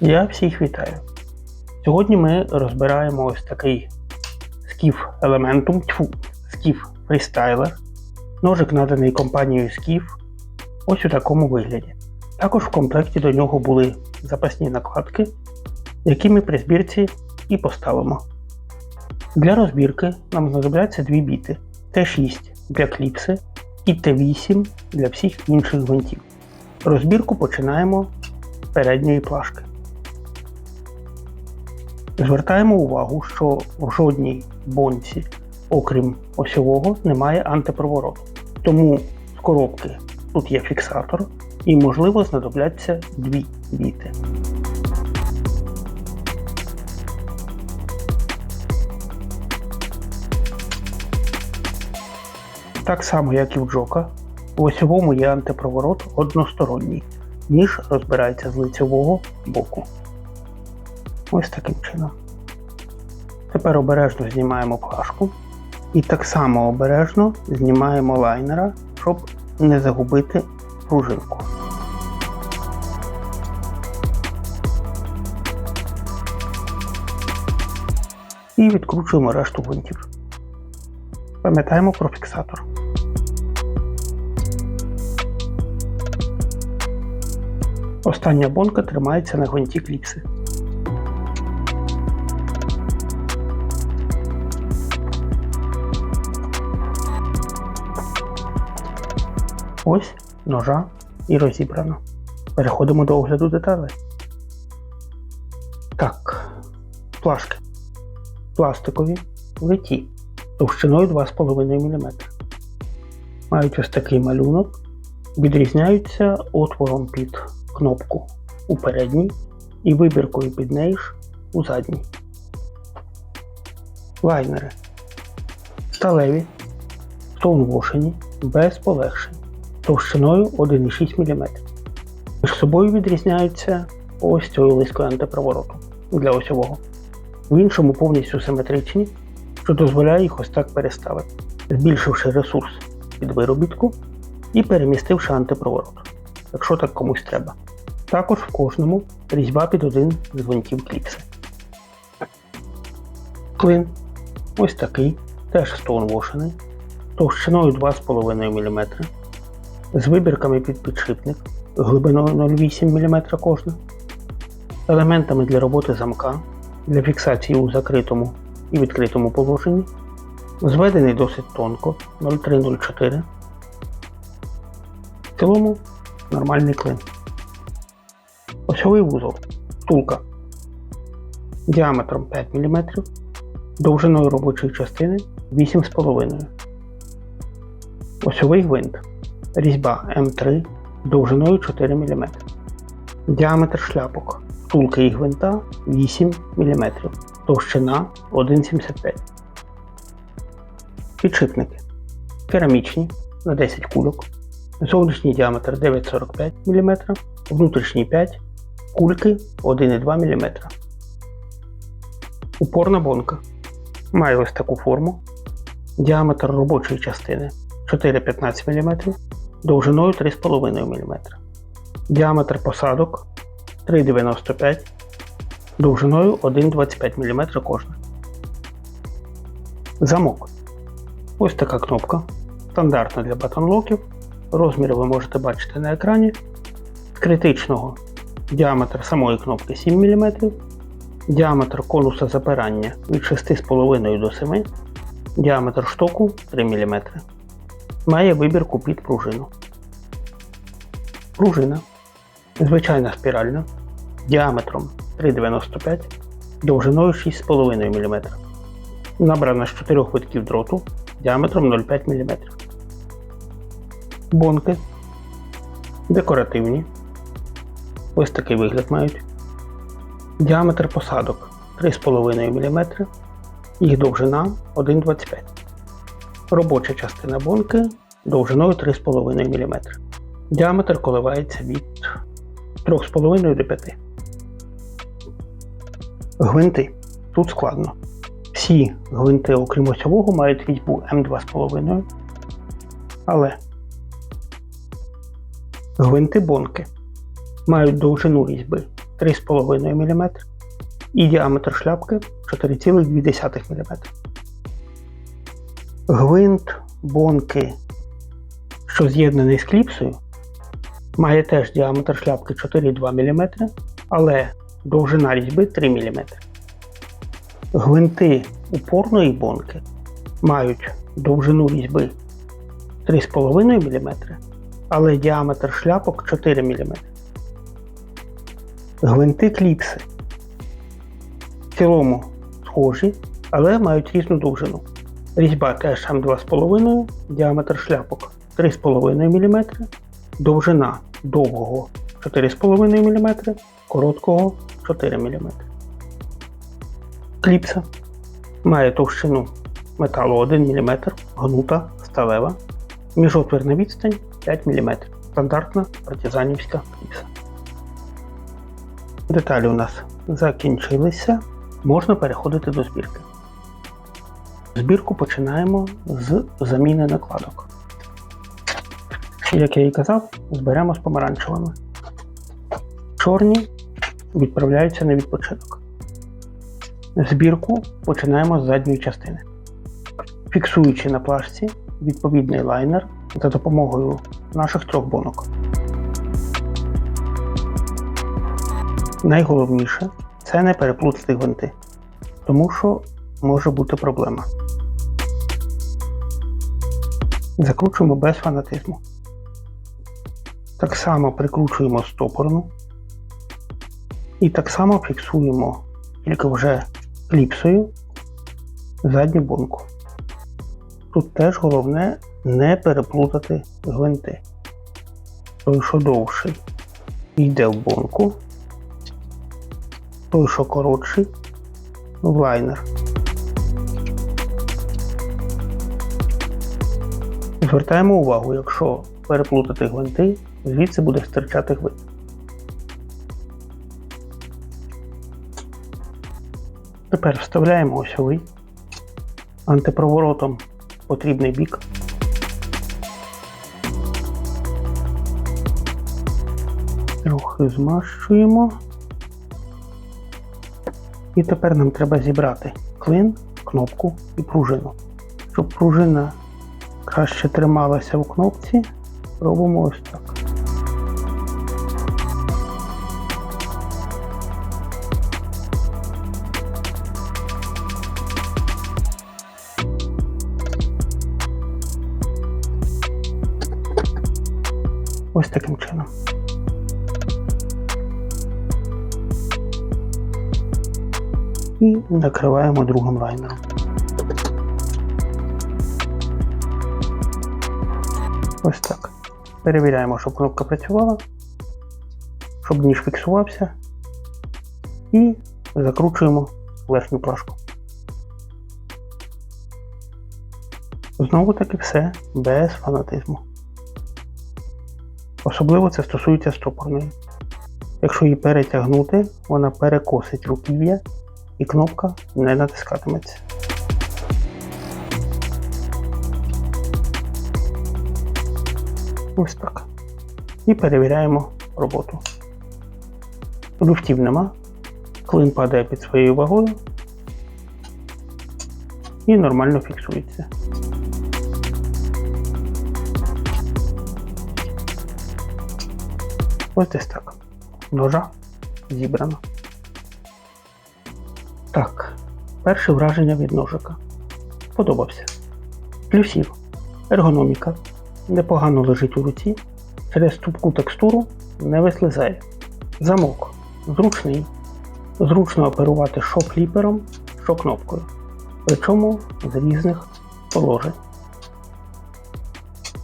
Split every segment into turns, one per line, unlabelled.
Я всіх вітаю. Сьогодні ми розбираємо ось такий скіф елементум, тьфу, скіф фрістайлер. Ножик наданий компанією Скіф ось у такому вигляді. Також в комплекті до нього були запасні накладки, які ми при збірці і поставимо. Для розбірки нам знадобляться дві біти Т6 для кліпси і Т8 для всіх інших гвинтів. Розбірку починаємо з передньої плашки. Звертаємо увагу, що в жодній бонці, окрім осьового, немає антипровороту. Тому з коробки тут є фіксатор і, можливо, знадобляться дві біти. Так само, як і в Джока, в осьовому є антипроворот односторонній, ніж розбирається з лицевого боку. Ось таким чином. Тепер обережно знімаємо плашку і так само обережно знімаємо лайнера, щоб не загубити пружинку. І відкручуємо решту гвинтів. Пам'ятаємо про фіксатор. Остання бонка тримається на гвинті кліпси. Ось ножа і розібрано. Переходимо до огляду деталей. Так, плашки. Пластикові литі товщиною 2,5 мм. Мають ось такий малюнок. Відрізняються отвором під кнопку у передній і вибіркою під неї ж у задній. Лайнери. Сталеві, стоунвошені, без полегшень товщиною 1,6 мм. Між собою відрізняються ось цією лискою антипровороту для осьового. В іншому повністю симетричні, що дозволяє їх ось так переставити, збільшивши ресурс під виробітку і перемістивши антипроворот, якщо так комусь треба. Також в кожному різьба під один з гвинтів кліпси. Клин ось такий, теж стоунвошений, товщиною 2,5 мм з вибірками під підшипник глибиною 0,8 мм кожна, елементами для роботи замка для фіксації у закритому і відкритому положенні, зведений досить тонко 0,304. В цілому нормальний клин. Осьовий вузол, втулка діаметром 5 мм, довжиною робочої частини 8,5 Осьовий гвинт різьба М3 довжиною 4 мм. Діаметр шляпок втулки і гвинта 8 мм, товщина 1,75 Підшипники керамічні на 10 кульок, зовнішній діаметр 9,45 мм, внутрішній 5 кульки 1,2 мм. Упорна бонка має ось таку форму. Діаметр робочої частини 4,15 мм, довжиною 3,5 мм. Діаметр посадок 3,95 довжиною 1,25 мм кожна. Замок. Ось така кнопка. Стандартна для батонлоків. Розміри ви можете бачити на екрані. З критичного діаметр самої кнопки 7 мм. Діаметр конуса запирання від 6,5 до 7 Діаметр штоку 3 мм. Має вибірку під пружину. Пружина звичайна спіральна діаметром 3,95 довжиною 6,5 мм. Набрана з 4 витків дроту діаметром 0,5 мм. Бонки декоративні. Ось такий вигляд мають. Діаметр посадок 3,5 мм. Їх довжина 1,25 Робоча частина бонки довжиною 3,5 мм. Діаметр коливається від 3,5 до 5. Гвинти. Тут складно. Всі гвинти, окрім осьового, мають різьбу М2,5. Але гвинти бонки мають довжину різьби 3,5 мм і діаметр шляпки 4,2 мм. Гвинт бонки, що з'єднаний з кліпсою, має теж діаметр шляпки 4,2 мм, але довжина різьби 3 мм. Гвинти упорної бонки мають довжину різьби 3,5 мм, але діаметр шляпок 4 мм. Гвинти кліпси в цілому схожі, але мають різну довжину. Різьба теж М2,5, діаметр шляпок 3,5 мм, довжина довгого 4,5 мм, короткого 4 мм. Кліпса має товщину металу 1 мм, гнута, сталева, міжотвірна відстань 5 мм. Стандартна партизанівська кліпса. Деталі у нас закінчилися. Можна переходити до збірки. Збірку починаємо з заміни накладок. Як я і казав, зберемо з помаранчевими. Чорні відправляються на відпочинок. Збірку починаємо з задньої частини. Фіксуючи на плашці відповідний лайнер за допомогою наших трьох бонок. Найголовніше це не переплутати гвинти, тому що може бути проблема. Закручуємо без фанатизму. Так само прикручуємо стопорну і так само фіксуємо тільки вже кліпсою задню бонку. Тут теж головне не переплутати гвинти. Той, що довший, йде в бонку, той, що коротший, в лайнер. Звертаємо увагу, якщо переплутати гвинти, звідси буде стирчати гвинт. Тепер вставляємо осьовий антипроворотом потрібний бік. Трохи змащуємо. І тепер нам треба зібрати клин, кнопку і пружину. Щоб пружина краще трималася в кнопці, робимо ось так. Таким чином. І накриваємо другим лайнером. Ось так. Перевіряємо, щоб кнопка працювала, щоб ніж фіксувався. І закручуємо верхню плашку. Знову таки все без фанатизму. Особливо це стосується стопорної. Якщо її перетягнути, вона перекосить руків'я і кнопка не натискатиметься. Ось так. І перевіряємо роботу. Люфтів нема, клин падає під своєю вагою і нормально фіксується. Ось десь так. Ножа зібрано. Так, перше враження від ножика. Подобався. Плюсів. Ергономіка. Непогано лежить у руці. Через тупку текстуру не вислизає. Замок. Зручний. Зручно оперувати що фліпером, що кнопкою. Причому з різних положень.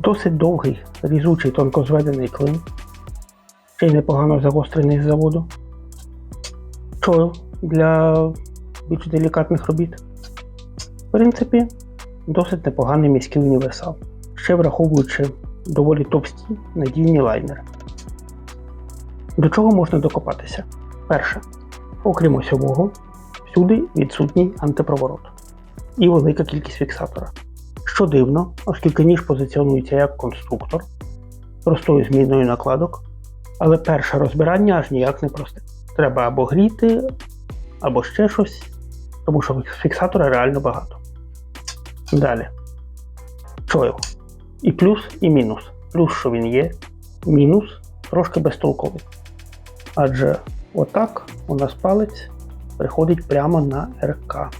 Досить довгий, різучий тонкозведений клин. Ще й непогано загострений з заводу. Чойл для більш делікатних робіт. В принципі, досить непоганий міський універсал, ще враховуючи доволі товсті надійні лайнери. До чого можна докопатися? Перше, окрім осьового, всюди відсутній антипроворот і велика кількість фіксатора. Що дивно, оскільки ніж позиціонується як конструктор, простою зміною накладок, але перше розбирання аж ніяк не просте. треба або гріти, або ще щось, тому що фіксатора реально багато. Далі. Його? І плюс, і мінус. Плюс, що він є, мінус трошки безтолковий. Адже отак у нас палець приходить прямо на РК.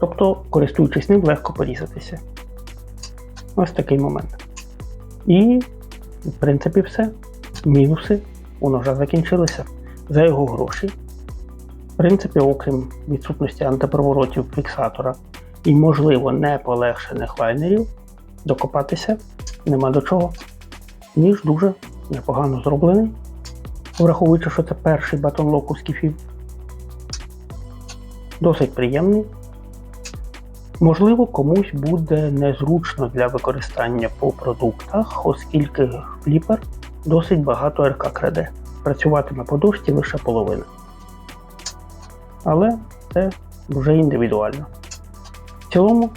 Тобто, користуючись ним, легко порізатися. Ось такий момент. І, в принципі, все. Мінуси у ножа закінчилися за його гроші. В принципі, окрім відсутності антипроворотів фіксатора і, можливо, не полегшених лайнерів, докопатися нема до чого. Ніж дуже непогано зроблений, враховуючи, що це перший батонлок у скіфів. Досить приємний. Можливо, комусь буде незручно для використання по продуктах, оскільки фліпер досить багато РК краде. Працюватиме по дошці лише половина. Але це вже індивідуально. В цілому,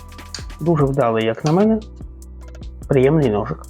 дуже вдалий, як на мене, приємний ножик.